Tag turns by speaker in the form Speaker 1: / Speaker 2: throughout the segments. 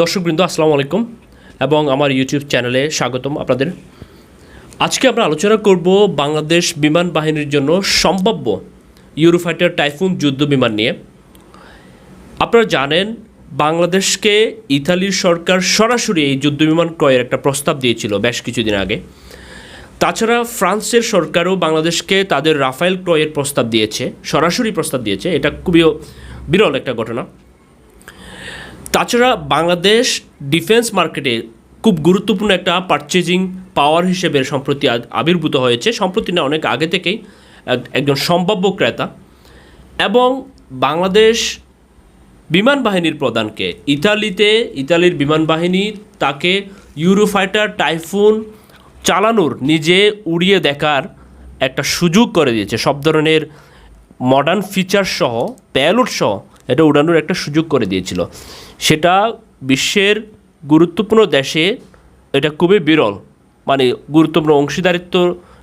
Speaker 1: দর্শকবৃন্দ, আসসালামু আলাইকুম এবং আমার ইউটিউব চ্যানেলে স্বাগতম আপনাদের। আজকে আমরা আলোচনা করব বাংলাদেশ বিমান বাহিনীর জন্য সম্ভাব্য ইউরোফাইটার টাইফুন যুদ্ধ বিমান নিয়ে। আপনারা জানেন, বাংলাদেশকে ইতালির সরকার সরাসরি এই যুদ্ধ বিমান ক্রয়ের একটা প্রস্তাব দিয়েছিল বেশ কিছুদিন আগে। তাছাড়া ফ্রান্সের সরকারও বাংলাদেশকে তাদের রাফায়েল ক্রয়ের প্রস্তাব দিয়েছে, সরাসরি প্রস্তাব দিয়েছে। এটা খুবই বিরল একটা ঘটনা। তাছাড়া বাংলাদেশ ডিফেন্স মার্কেটে খুব গুরুত্বপূর্ণ একটা পারচেজিং পাওয়ার হিসেবে সম্প্রতি আবির্ভূত হয়েছে। সম্প্রতি না, অনেক আগে থেকেই একজন সম্ভাব্য ক্রেতা এবং বাংলাদেশ বিমান বাহিনীর প্রধানকে, ইতালিতে, ইতালির বিমান বাহিনী তাকে ইউরোফাইটার টাইফুন চালানোর নিজে উড়িয়ে দেখার একটা সুযোগ করে দিয়েছে। সব ধরনের মডার্ন ফিচার সহ প্যালোড সহ এটা উড়ানোর একটা সুযোগ করে দিয়েছিল। সেটা বিশ্বের গুরুত্বপূর্ণ দেশে এটা খুবই বিরল। মানে গুরুত্বপূর্ণ অংশীদারিত্ব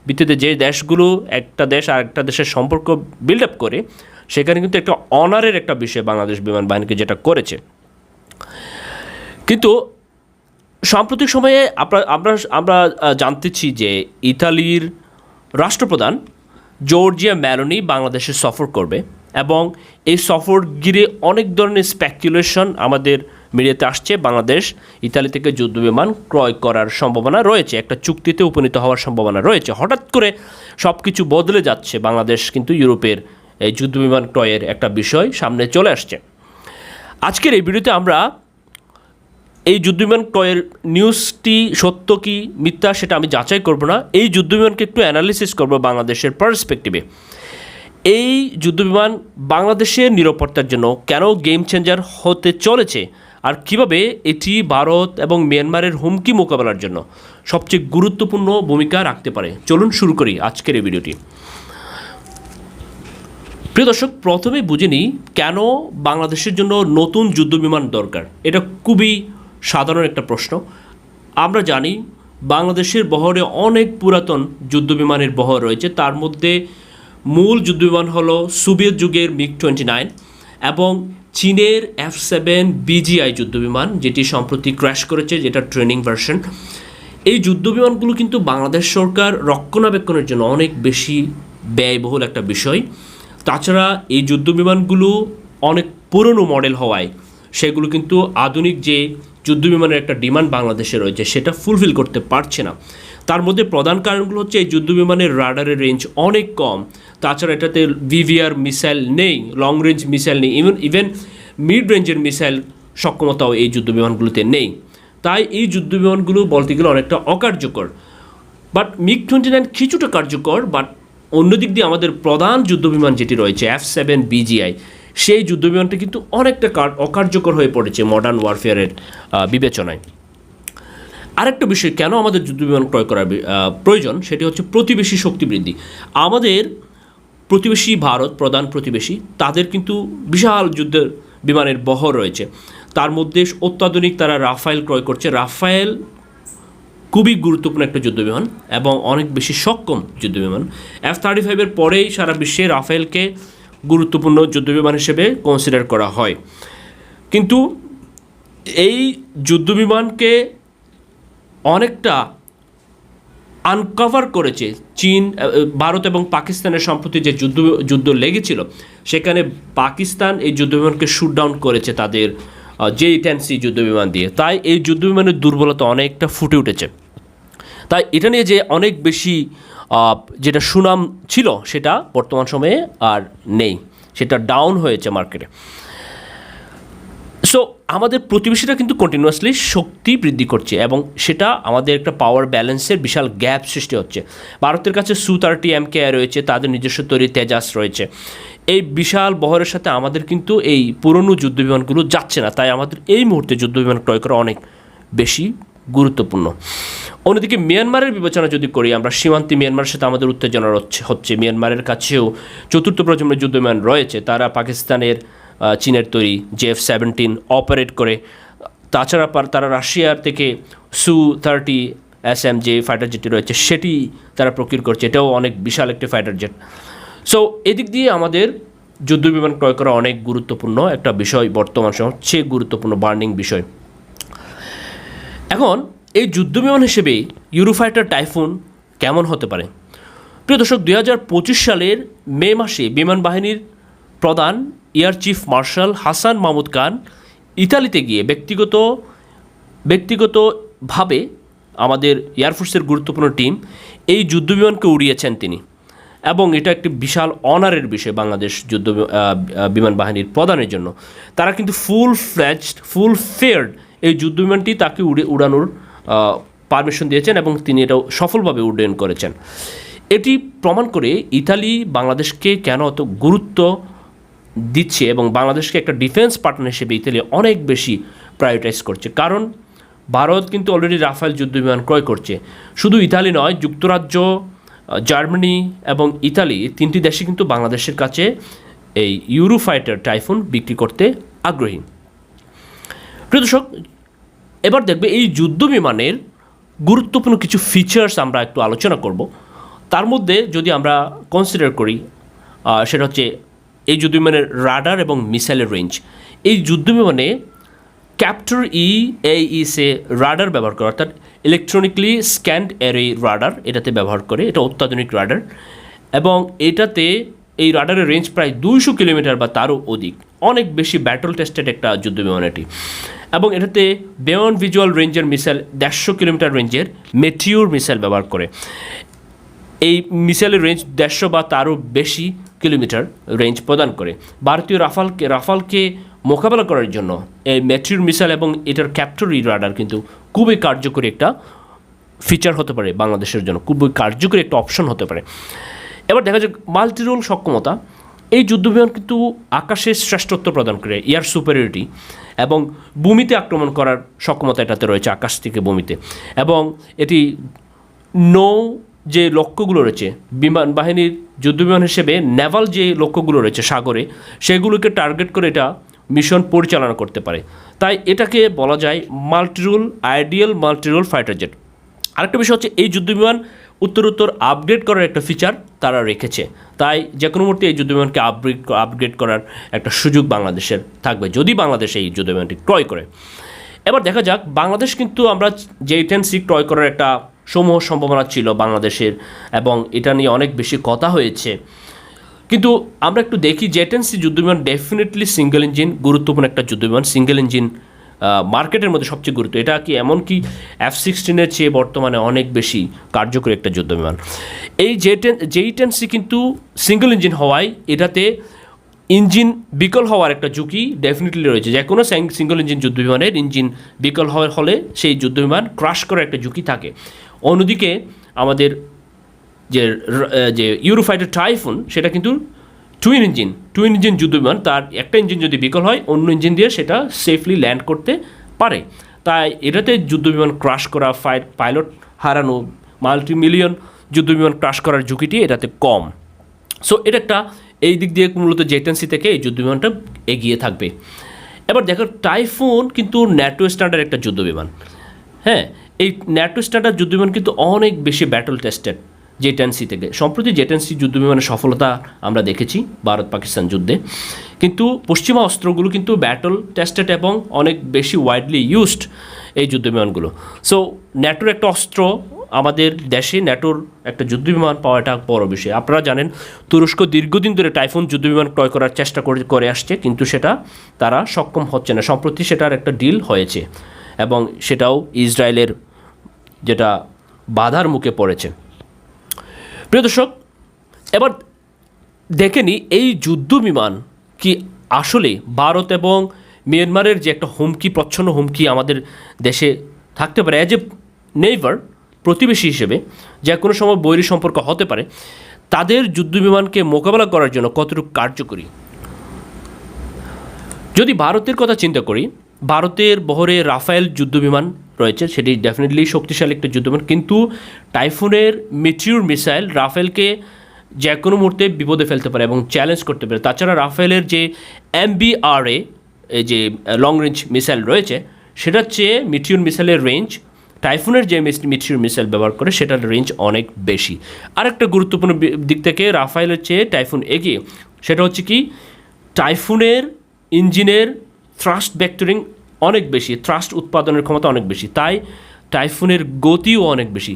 Speaker 1: ভিত্তিতে যে দেশগুলো একটা দেশ আর একটা দেশের সম্পর্ক বিল্ড আপ করে, সেখানে কিন্তু একটা অনারের একটা বিষয় বাংলাদেশ বিমান বাহিনীকে যেটা করেছে। কিন্তু সাম্প্রতিক সময়ে আমরা আমরা আমরা জানতেছি যে ইতালির রাষ্ট্রপ্রধান জর্জিয়া ম্যালোনি বাংলাদেশে সফর করবে। এবং এই সফর ঘিরে অনেক ধরনের স্প্যাকুলেশন আমাদের মিডিয়াতে আসছে। বাংলাদেশ, ইতালি থেকে যুদ্ধ বিমান ক্রয় করার সম্ভাবনা রয়েছে। একটা চুক্তিতে উপনীত হওয়ার সম্ভাবনা রয়েছে। হঠাৎ করে সব কিছু বদলে যাচ্ছে বাংলাদেশ, কিন্তু ইউরোপের এই যুদ্ধ বিমান ক্রয়ের একটা বিষয় সামনে চলে আসছে। আজকের এই ভিডিওতে আমরা এই যুদ্ধবিমান ক্রয়ের নিউজটি সত্য কি মিথ্যা সেটা আমি যাচাই করব না। এই যুদ্ধবিমানকে একটু অ্যানালিসিস করব বাংলাদেশের পার্সপেক্টিভে এই যুদ্ধবিমান বাংলাদেশের নিরাপত্তার জন্য কেন গেম চেঞ্জার হতে চলেছে? আর কীভাবে এটি ভারত এবং মিয়ানমারের হুমকি মোকাবেলার জন্য সবচেয়ে গুরুত্বপূর্ণ ভূমিকা রাখতে পারে? চলুন শুরু করি আজকের এই ভিডিওটি। প্রিয় দর্শক, প্রথমে বুঝে নিই কেন বাংলাদেশের জন্য নতুন যুদ্ধবিমান দরকার। এটা খুবই সাধারণ একটা প্রশ্ন। আমরা জানি বাংলাদেশের বহরে অনেক পুরাতন যুদ্ধবিমানের বহর রয়েছে। তার মধ্যে মূল যুদ্ধবিমান হলো সোভিয়েত যুগের মিগ টোয়েন্টি নাইন এবং চীনের এফ সেভেন বিজিআই যুদ্ধবিমান, যেটি সম্প্রতি ক্র্যাশ করেছে যেটা ট্রেনিং ভার্সন। এই যুদ্ধবিমানগুলো কিন্তু বাংলাদেশ সরকার রক্ষণাবেক্ষণের জন্য অনেক বেশি ব্যয়বহুল একটা বিষয়। তাছাড়া এই যুদ্ধবিমানগুলো অনেক পুরনো মডেল হওয়ায় সেগুলো কিন্তু আধুনিক যে যুদ্ধবিমানের একটা ডিমান্ড বাংলাদেশে রয়েছে, সেটা ফুলফিল করতে পারছে না। তার মধ্যে প্রধান কারণগুলো হচ্ছে এই যুদ্ধবিমানের রাডারের রেঞ্জ অনেক কম। তাছাড়া এটাতে ভিভিআর মিসাইল নেই লং রেঞ্জ মিসাইল নেই ইভেন ইভেন মিড রেঞ্জের মিসাইল সক্ষমতাও এই যুদ্ধবিমানগুলোতে নেই। তাই এই যুদ্ধবিমানগুলো বলতে গেলে অনেকটা অকার্যকর। বাট মিগ টোয়েন্টি নাইন কিছুটা কার্যকর বাট অন্যদিক দিয়ে আমাদের প্রধান যুদ্ধবিমান যেটি রয়েছে এফ সেভেন বিজিআই সেই যুদ্ধবিমানটা কিন্তু অনেকটা অকার্যকর হয়ে পড়েছে মডার্ন ওয়ারফেয়ারের বিবেচনায়। আরেকটা বিষয়, কেন আমাদের যুদ্ধবিমান ক্রয় করার প্রয়োজন? সেটি হচ্ছে প্রতিবেশী শক্তি বৃদ্ধি আমাদের প্রতিবেশী ভারত, প্রধান প্রতিবেশী, তাদের কিন্তু বিশাল যুদ্ধের বিমানের বহর রয়েছে। তার মধ্যে অত্যাধুনিক তারা রাফায়েল ক্রয় করছে। রাফায়েল খুবই গুরুত্বপূর্ণ একটা যুদ্ধবিমান এবং অনেক বেশি সক্ষম যুদ্ধবিমান এফ থার্টি ফাইভের পরেই সারা বিশ্বে রাফেলকে গুরুত্বপূর্ণ যুদ্ধবিমান হিসেবে কনসিডার করা হয়। কিন্তু এই যুদ্ধবিমানকে অনেকটা আনকভার করেছে চীন ভারত এবং পাকিস্তানের সম্প্রতি যে যুদ্ধ যুদ্ধ লেগেছিল, সেখানে পাকিস্তান এই যুদ্ধবিমানকে শুট ডাউন করেছে তাদের জে টেন সি যুদ্ধবিমান দিয়ে। তাই এই যুদ্ধবিমানের দুর্বলতা অনেকটা ফুটে উঠেছে। তাই এটা নিয়ে যে অনেক বেশি যেটা সুনাম ছিল সেটা বর্তমান সময়ে আর নেই। সেটা ডাউন হয়েছে মার্কেটে সো আমাদের প্রতিবেশীরা কিন্তু কন্টিনিউয়াসলি শক্তি বৃদ্ধি করছে এবং সেটা আমাদের একটা পাওয়ার ব্যালেন্সের বিশাল গ্যাপ সৃষ্টি হচ্ছে। ভারতের কাছে সু থার্টি এম কে রয়েছে, তাদের নিজস্ব তৈরি তেজাস রয়েছে। এই বিশাল বহরের সাথে আমাদের কিন্তু এই পুরনো যুদ্ধবিমানগুলো যাচ্ছে না, তাই আমাদের এই মুহূর্তে যুদ্ধবিমান ক্রয় করা অনেক বেশি গুরুত্বপূর্ণ। অন্যদিকে মিয়ানমারের বিবেচনা যদি করি, আমরা সীমান্তে মিয়ানমারের সাথে আমাদের উত্তেজনা হচ্ছে। মিয়ানমারের কাছেও চতুর্থ প্রজন্মের যুদ্ধবিমান রয়েছে, তারা পাকিস্তানের চীনের তৈরি জেফ সেভেন্টিন অপারেট করে। তাছাড়া পার- তারা রাশিয়ার থেকে সু থার্টি এস এম যে ফাইটার জেটটি রয়েছে, সেটি তারা প্রকিউর করছে। এটাও অনেক বিশাল একটি ফাইটার জেট সো এদিক দিয়ে আমাদের যুদ্ধ বিমান ক্রয় করা অনেক গুরুত্বপূর্ণ একটা বিষয় বর্তমান সবচেয়ে গুরুত্বপূর্ণ বার্নিং বিষয়। এখন, এই যুদ্ধ বিমান হিসেবে ইউরোফাইটার টাইফুন কেমন হতে পারে? প্রিয় দর্শক, দুই হাজার পঁচিশ সালের মে মাসে বিমান বাহিনীর প্রধান air chief marshal Hasan Mahmud Khan ইতালিতে গিয়ে ব্যক্তিগত, ব্যক্তিগতভাবে আমাদের এয়ারফোর্সের গুরুত্বপূর্ণ টিম এই যুদ্ধবিমানকে উড়িয়েছেন তিনি। এবং এটা একটি বিশাল অনারের বিষয় বাংলাদেশ যুদ্ধ বিমান বাহিনীর প্রদানের জন্য। তারা কিন্তু ফুল ফ্ল্যাজড ফুল ফেয়ার্ড এই যুদ্ধবিমানটি তাকে উড়ে, উড়ানোর পারমিশন দিয়েছেন এবং তিনি এটাও সফলভাবে উড্ডয়ন করেছেন। এটি প্রমাণ করে ইতালি বাংলাদেশকে কেন অত গুরুত্ব দিচ্ছে এবং বাংলাদেশকে একটা ডিফেন্স পার্টনার হিসেবে ইতালি অনেক বেশি প্রায়োরিটাইজ করছে। কারণ ভারত কিন্তু অলরেডি রাফায়েল যুদ্ধবিমান ক্রয় করছে। শুধু ইতালি নয়, যুক্তরাজ্য জার্মানি এবং ইতালি তিনটি দেশে কিন্তু বাংলাদেশের কাছে এই ইউরোফাইটার টাইফুন বিক্রি করতে আগ্রহী। প্রিয় দর্শক, এবার দেখবে এই যুদ্ধ বিমানের গুরুত্বপূর্ণ কিছু ফিচার্স আমরা একটু আলোচনা করব। তার মধ্যে যদি আমরা কনসিডার করি সেটা হচ্ছে এই যুদ্ধ বিমানের রাডার এবং মিসাইলের রেঞ্জ। এই যুদ্ধ বিমানে ক্যাপ্টার ই এইসে রাডার ব্যবহার করে, অর্থাৎ ইলেকট্রনিকলি স্ক্যান্ড এরে রাডার, এটাতে ব্যবহার করে, এটা অত্যাধুনিক রাডার, এবং এটাতে এই রাডারের রেঞ্জ প্রায় দুইশো কিলোমিটার বা তারও অধিক। অনেক বেশি ব্যাটল টেস্টেড একটা যুদ্ধ বিমান এটি। এবং এটাতে বেয়ন ভিজুয়াল রেঞ্জের মিসাইল দেড়শো কিলোমিটার রেঞ্জের মেটিউর মিসাইল ব্যবহার করে। এই মিসাইলের রেঞ্জ দেড়শো বা তারও বেশি কিলোমিটার রেঞ্জ প্রদান করে। ভারতীয় রাফালকে রাফালকে মোকাবেলা করার জন্য এই ম্যাট্রির মিসাইল এবং এটার ক্যাপ্টরি রাডার কিন্তু খুবই কার্যকরী একটা ফিচার হতে পারে বাংলাদেশের জন্য। খুবই কার্যকরী একটা অপশন হতে পারে। এবার দেখা যাক মাল্টিরোল সক্ষমতা। এই যুদ্ধবিমান কিন্তু আকাশে শ্রেষ্ঠত্ব প্রদান করে এয়ার সুপারিয়রিটি এবং ভূমিতে আক্রমণ করার সক্ষমতা এটাতে রয়েছে আকাশ থেকে ভূমিতে। এবং এটি নৌ যে লক্ষ্যগুলো রয়েছে, বিমান বাহিনীর যুদ্ধবিমান হিসেবে নেভাল যে লক্ষ্যগুলো রয়েছে সাগরে, সেগুলোকে টার্গেট করে এটা মিশন পরিচালনা করতে পারে। তাই এটাকে বলা যায় multirole ideal multirole fighter jet আরেকটা বিষয় হচ্ছে এই যুদ্ধবিমান উত্তরোত্তর আপগ্রেড করার একটা ফিচার তারা রেখেছে। তাই যে কোনো মুহূর্তে এই যুদ্ধবিমানকে আপগ্রেড আপগ্রেড করার একটা সুযোগ বাংলাদেশের থাকবে, যদি বাংলাদেশ এই যুদ্ধবিমানটি ক্রয় করে। এবার দেখা যাক, বাংলাদেশ কিন্তু আমরা যে টেন সি ক্রয় করার একটা সমূহ সম্ভাবনা ছিল বাংলাদেশের এবং এটা নিয়ে অনেক বেশি কথা হয়েছে। কিন্তু আমরা একটু দেখি জেটেন্সি যুদ্ধবিমান ডেফিনেটলি সিঙ্গেল ইঞ্জিন, গুরুত্বপূর্ণ একটা যুদ্ধবিমান, সিঙ্গেল ইঞ্জিন মার্কেটের মধ্যে সবচেয়ে গুরুত্ব। এটা কি এমন কি এফ সিক্সটিনের চেয়ে বর্তমানে অনেক বেশি কার্যকরী একটা যুদ্ধবিমান? এই জেটেন যেই টেন্সি কিন্তু সিঙ্গেল ইঞ্জিন হওয়ায় এটাতে ইঞ্জিন বিকল হওয়ার একটা ঝুঁকি ডেফিনেটলি রয়েছে। যে কোনো সিঙ্গেল ইঞ্জিন যুদ্ধবিমানের ইঞ্জিন বিকল হওয়ার ফলে সেই যুদ্ধবিমান ক্রাশ করার একটা ঝুঁকি থাকে। অন্যদিকে আমাদের যে যে ইউরোফাইটার টাইফুন, সেটা কিন্তু টুইন ইঞ্জিন টুইন ইঞ্জিন যুদ্ধবিমান তার একটা ইঞ্জিন যদি বিকল হয়, অন্য ইঞ্জিন দিয়ে সেটা সেফলি ল্যান্ড করতে পারে। তাই এটাতে যুদ্ধবিমান ক্রাশ করা ফাই পাইলট হারানো মাল্টি মিলিয়ন যুদ্ধবিমান ক্রাশ করার ঝুঁকিটি এটাতে কম। সো এটা একটা এই দিক দিয়ে মূলত জেটেন্সি থেকে এই যুদ্ধবিমানটা এগিয়ে থাকবে। এবার দেখো, টাইফুন কিন্তু ন্যাটো স্ট্যান্ডার্ড একটা যুদ্ধবিমান হ্যাঁ এই ন্যাটো স্ট্যান্ডার্ড যুদ্ধবিমান কিন্তু অনেক বেশি ব্যাটল টেস্টেড জেটেন্সি থেকে। সম্প্রতি জেটেন্সি যুদ্ধবিমানের সফলতা আমরা দেখেছি ভারত পাকিস্তান যুদ্ধে। কিন্তু পশ্চিমা অস্ত্রগুলো কিন্তু ব্যাটল টেস্টেড এবং অনেক বেশি ওয়াইডলি ইউজড এই যুদ্ধবিমানগুলো। সো ন্যাটোর একটা অস্ত্র আমাদের দেশে ন্যাটোর একটা যুদ্ধবিমান পাওয়াটা বড় বিষয়। আপনারা জানেন, তুরস্ক দীর্ঘদিন ধরে টাইফুন যুদ্ধবিমান ক্রয় করার চেষ্টা করে করে আসছে, কিন্তু সেটা তারা সক্ষম হচ্ছে না। সম্প্রতি সেটার একটা ডিল হয়েছে এবং সেটাও ইসরায়েলের যেটা বাধার মুখে পড়েছে। প্রিয় দর্শক, এবার দেখে নি এই যুদ্ধ বিমান কি আসলে ভারত এবং মিয়ানমারের যে একটা হুমকি, প্রচ্ছন্ন হুমকি আমাদের দেশে থাকতে পারে অ্যাজ এ নেইভার প্রতিবেশী হিসেবে, যে কোনো সময় বৈরী সম্পর্ক হতে পারে, তাদের যুদ্ধ বিমানকে মোকাবেলা করার জন্য কতটুকু কার্যকরী? যদি ভারতের কথা চিন্তা করি, ভারতের বহরে রাফায়েল যুদ্ধবিমান রয়েছে, সেটি ডেফিনেটলি শক্তিশালী একটা যুদ্ধবিমান। কিন্তু টাইফুনের মেচিউর মিসাইল রাফেলকে যে কোনো মুহূর্তে বিপদে ফেলতে পারে এবং চ্যালেঞ্জ করতে পারে। তাছাড়া রাফেলের যে এমবিআরএ যে লং রেঞ্জ মিসাইল রয়েছে, সেটার চেয়ে মিটিউর মিসাইলের রেঞ্জ টাইফুনের যে মিটিউর মিসাইল ব্যবহার করে, সেটার রেঞ্জ অনেক বেশি। আরেকটা গুরুত্বপূর্ণ দিক থেকে রাফায়েলের চেয়ে টাইফুন এগিয়ে, সেটা হচ্ছে কি, টাইফুনের ইঞ্জিনের থ্রাস্ট ভেক্টরিং অনেক বেশি থ্রাস্ট উৎপাদনের ক্ষমতা অনেক বেশি, তাই টাইফুনের গতিও অনেক বেশি।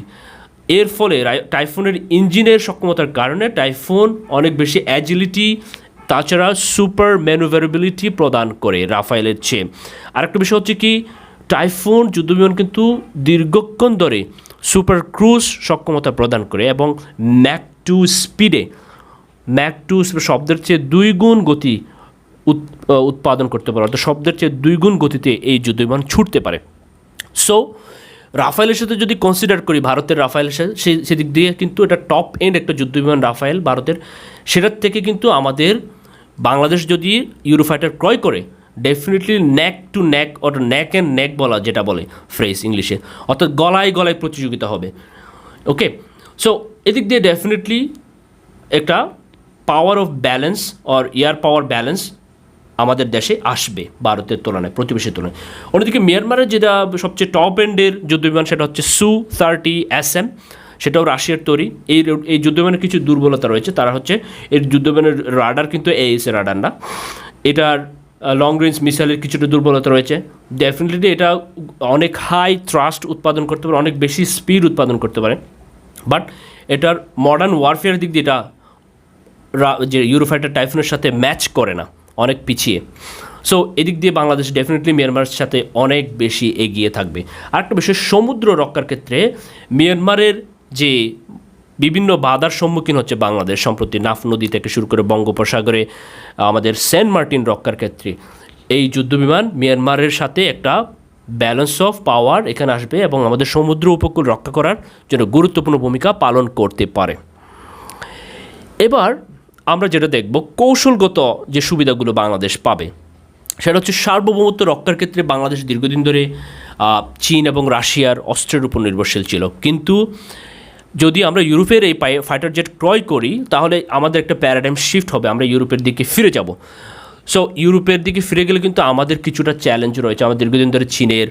Speaker 1: এর ফলে টাইফুনের ইঞ্জিনের সক্ষমতার কারণে টাইফুন অনেক বেশি অ্যাজিলিটি তাছাড়া সুপার ম্যানুভারেবিলিটি প্রদান করে রাফায়েলের চেয়ে। আরেকটা বিষয় হচ্ছে কি টাইফুন যুদ্ধবিমান কিন্তু দীর্ঘক্ষণ ধরে সুপার ক্রুজ সক্ষমতা প্রদান করে এবং ম্যাক টু স্পিডে ম্যাক টু শব্দের চেয়ে দুই গুণ গতি উৎপাদন করতে পারে, অর্থাৎ শব্দের চেয়ে দুই গুণ গতিতে এই যুদ্ধবিমান ছুটতে পারে। সো রাফায়েলের সাথে যদি কনসিডার করি, ভারতের রাফায়েলের সাথে সেদিক দিয়ে কিন্তু এটা টপ এন্ড একটা যুদ্ধবিমান রাফায়েল ভারতের। সেটার থেকে কিন্তু আমাদের বাংলাদেশ যদি ইউরোফাইটার ক্রয় করে ডেফিনেটলি ন্যাক টু ন্যাক অর্থাৎ ন্যাক অ্যান্ড ন্যাক বলা যেটা বলে ফ্রেজ ইংলিশে, অর্থাৎ গলায় গলায় প্রতিযোগিতা হবে। ওকে সো এদিক দিয়ে ডেফিনেটলি একটা power of balance or air power balance আমাদের দেশে আসবে ভারতের তুলনায়, প্রতিবেশীর তুলনায়। অন্যদিকে মিয়ানমারের যেটা সবচেয়ে টপ এন্ডের যুদ্ধবিমান সেটা হচ্ছে সু থার্টি এস এম সেটাও রাশিয়ার তৈরি। এই এই যুদ্ধবিমানের কিছু দুর্বলতা রয়েছে, তারা হচ্ছে এর যুদ্ধবিমানের রাডার কিন্তু এইএস এর রাডার না। এটার লং রেঞ্জ মিসাইলের কিছুটা দুর্বলতা রয়েছে। ডেফিনেটলি এটা অনেক হাই থ্রাস্ট উৎপাদন করতে পারে, অনেক বেশি স্পিড উৎপাদন করতে পারে। বাট এটার মডার্ন ওয়ারফেয়ার দিক দিয়ে এটা যে ইউরোফাইটার টাইফুনের সাথে ম্যাচ করে না। অনেক পিছিয়ে। সো এদিক দিয়ে বাংলাদেশ ডেফিনেটলি মিয়ানমারের সাথে অনেক বেশি এগিয়ে থাকবে। আরেকটা বিষয়, সমুদ্র রক্ষার ক্ষেত্রে মিয়ানমারের যে বিভিন্ন বাধার সম্মুখীন হচ্ছে বাংলাদেশ, সম্প্রতি নাফ নদী থেকে শুরু করে বঙ্গোপসাগরে, আমাদের সেন্ট মার্টিন রক্ষার ক্ষেত্রে, এই যুদ্ধবিমান মিয়ানমারের সাথে একটা ব্যালেন্স অফ পাওয়ার এখানে আসবে এবং আমাদের সমুদ্র উপকূল রক্ষা করার জন্য গুরুত্বপূর্ণ ভূমিকা পালন করতে পারে। এবার আমরা যেটা দেখব, কৌশলগত যে সুবিধাগুলো বাংলাদেশ পাবে, সেটা হচ্ছে সার্বভৌমত্ব রক্ষার ক্ষেত্রে বাংলাদেশ দীর্ঘদিন ধরে চীন এবং রাশিয়ার অস্ত্রের উপর নির্ভরশীল ছিল। কিন্তু যদি আমরা ইউরোপের এই ফাইটার জেট ক্রয় করি, তাহলে আমাদের একটা প্যারাডাইম শিফট হবে, আমরা ইউরোপের দিকে ফিরে যাব। সো ইউরোপের দিকে ফিরে গেলে কিন্তু আমাদের কিছুটা চ্যালেঞ্জ রয়েছে। আমাদের দীর্ঘদিন ধরে চীনের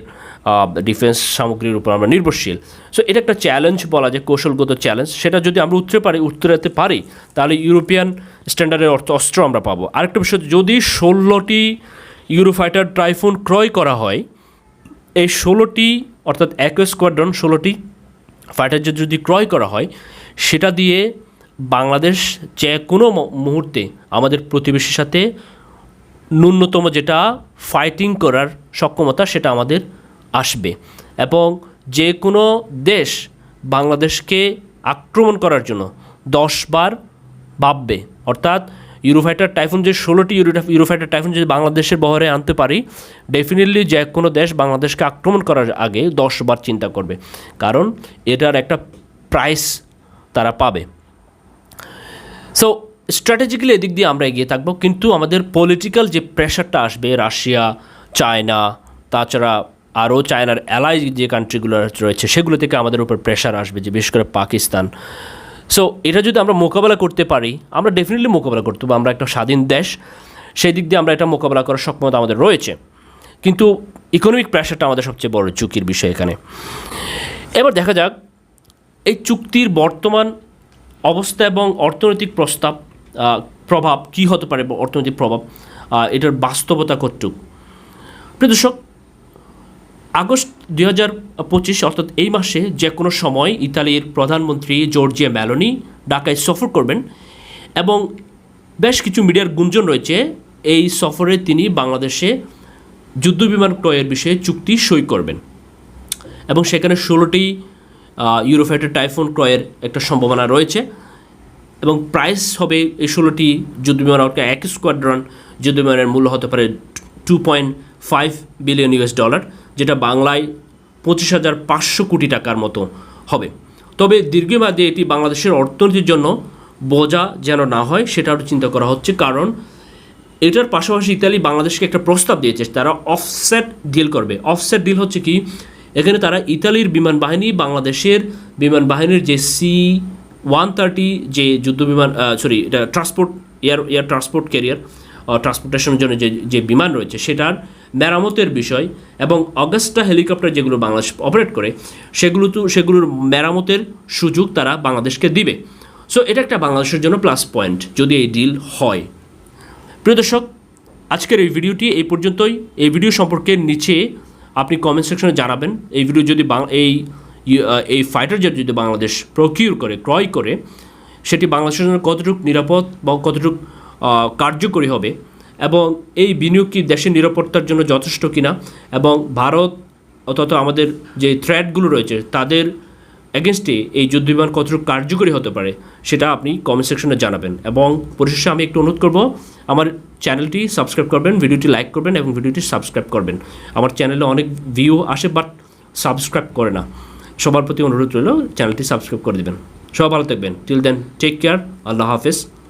Speaker 1: ডিফেন্স সামগ্রীর উপর আমরা নির্ভরশীল। সো এটা একটা চ্যালেঞ্জ বলা যায়, কৌশলগত চ্যালেঞ্জ সেটা যদি আমরা উত্তরে পারি উত্তরাতে পারি, তাহলে ইউরোপিয়ান স্ট্যান্ডার্ডের অর্থ অস্ত্র আমরা পাবো। আরেকটা বিষয়, যদি ষোলোটি ইউরোফাইটার ট্রাইফোন ক্রয় করা হয়, এই ষোলোটি, অর্থাৎ এক স্কোয়াড্রন ষোলোটি ফাইটার জেট যদি ক্রয় করা হয়, সেটা দিয়ে বাংলাদেশ যে কোনো মুহূর্তে আমাদের প্রতিবেশীর সাথে ন্যূনতম যেটা ফাইটিং করার সক্ষমতা, সেটা আমাদের আসবে। এবং যে কোনো দেশ বাংলাদেশকে আক্রমণ করার জন্য দশবার ভাববে। অর্থাৎ ইউরোফাইটার টাইফুন যে ষোলোটি ইউরো ইউরোফাইটার টাইফুন যদি বাংলাদেশের বহরে আনতে পারি ডেফিনেটলি যে কোনো দেশ বাংলাদেশকে আক্রমণ করার আগে দশবার চিন্তা করবে। কারণ এটার একটা প্রাইস তারা পাবে। সো স্ট্র্যাটেজিক্যালি এদিক দিয়ে আমরা এগিয়ে থাকব। কিন্তু আমাদের পলিটিক্যাল যে প্রেশারটা আসবে, রাশিয়া, চায়না, তাছাড়া আরও চায়নার অ্যালাই যে কান্ট্রিগুলো রয়েছে, সেগুলো থেকে আমাদের উপর প্রেশার আসবে যে বিশেষ করে পাকিস্তান। সো এটা যদি আমরা মোকাবেলা করতে পারি, আমরা ডেফিনেটলি মোকাবেলা করতে পারব। আমরা একটা স্বাধীন দেশ, সেই দিক দিয়ে আমরা এটা মোকাবেলা করার সক্ষমতা আমাদের রয়েছে। কিন্তু ইকোনমিক প্রেশারটা আমাদের সবচেয়ে বড় চুক্তির বিষয় এখানে। এবার দেখা যাক, এই চুক্তির বর্তমান অবস্থা এবং অর্থনৈতিক প্রস্তাব প্রভাব কী হতে পারে অর্থনৈতিক প্রভাব এটার বাস্তবতা কতটুক? প্রিয় দর্শক আগস্ট দুই হাজার পঁচিশ, অর্থাৎ এই মাসে যে কোনো সময় ইতালির প্রধানমন্ত্রী জর্জিয়া ম্যালোনি ঢাকায় সফর করবেন এবং বেশ কিছু মিডিয়ার গুঞ্জন রয়েছে, এই সফরে তিনি বাংলাদেশে যুদ্ধবিমান ক্রয়ের বিষয়ে চুক্তি সই করবেন। এবং সেখানে ষোলোটি ইউরোফাইটার টাইফোন ক্রয়ের একটা সম্ভাবনা রয়েছে এবং প্রাইস হবে এই ষোলোটি যুদ্ধবিমান এক স্কোয়াড্রন যুদ্ধবিমানের মূল্য হতে পারে two point five billion US dollar যেটা বাংলায় পঁচিশ হাজার পাঁচশো কোটি টাকার মতো হবে। তবে দীর্ঘমেয়াদে এটি বাংলাদেশের অর্থনীতির জন্য বোঝা যেন না হয় সেটাও চিন্তা করা হচ্ছে। কারণ এটার পাশাপাশি ইতালি বাংলাদেশকে একটা প্রস্তাব দিয়েছে, তারা অফসেট ডিল করবে। অফসেট ডিল হচ্ছে কি? এখানে তারা ইতালির বিমান বাহিনী, বাংলাদেশের বিমান বাহিনীর যে সি ওয়ান থার্টি, যে যুদ্ধ বিমান সরি এটা transport air air transport carrier ট্রান্সপোর্টেশনের জন্য যে যে বিমান রয়েছে, সেটার মেরামতের বিষয় এবং অগাস্টা হেলিকপ্টার যেগুলো বাংলাদেশ অপারেট করে, সেগুলো তো, সেগুলোর মেরামতের সুযোগ তারা বাংলাদেশকে দিবে। সো এটা একটা বাংলাদেশের জন্য প্লাস পয়েন্ট যদি এই ডিল হয়। প্রিয় দর্শক, আজকের এই ভিডিওটি এই পর্যন্তই। এই ভিডিও সম্পর্কে নিচে আপনি কমেন্ট সেকশনে জানাবেন। এই ভিডিও যদি এই এই ফাইটার জেট যদি বাংলাদেশ প্রকিউর করে, ক্রয় করে, সেটি বাংলাদেশের জন্য কতটুকু নিরাপদ বা কতটুকু কার্যকরী হবে এবং এই বিনিয়োগ কি দেশের নিরাপত্তার জন্য যথেষ্ট কিনা এবং ভারত অথবা আমাদের যে থ্রেটগুলো রয়েছে তাদের এগেনস্টে এই যুদ্ধ বিমান কতটুকু কার্যকরী হতে পারে সেটা আপনি কমেন্ট সেকশনে জানাবেন। এবং পরিশেষে আমি একটু অনুরোধ করব, আমার চ্যানেলটি সাবস্ক্রাইব করবেন ভিডিওটি লাইক করবেন এবং ভিডিওটি সাবস্ক্রাইব করবেন। আমার চ্যানেলে অনেক ভিউ আসে বাট সাবস্ক্রাইব করে না। সবার প্রতি অনুরোধ রইল চ্যানেলটি সাবস্ক্রাইব করে দেবেন। সবাই ভালো থাকবেন। টিল দেন টেক কেয়ার আল্লাহ হাফেজ।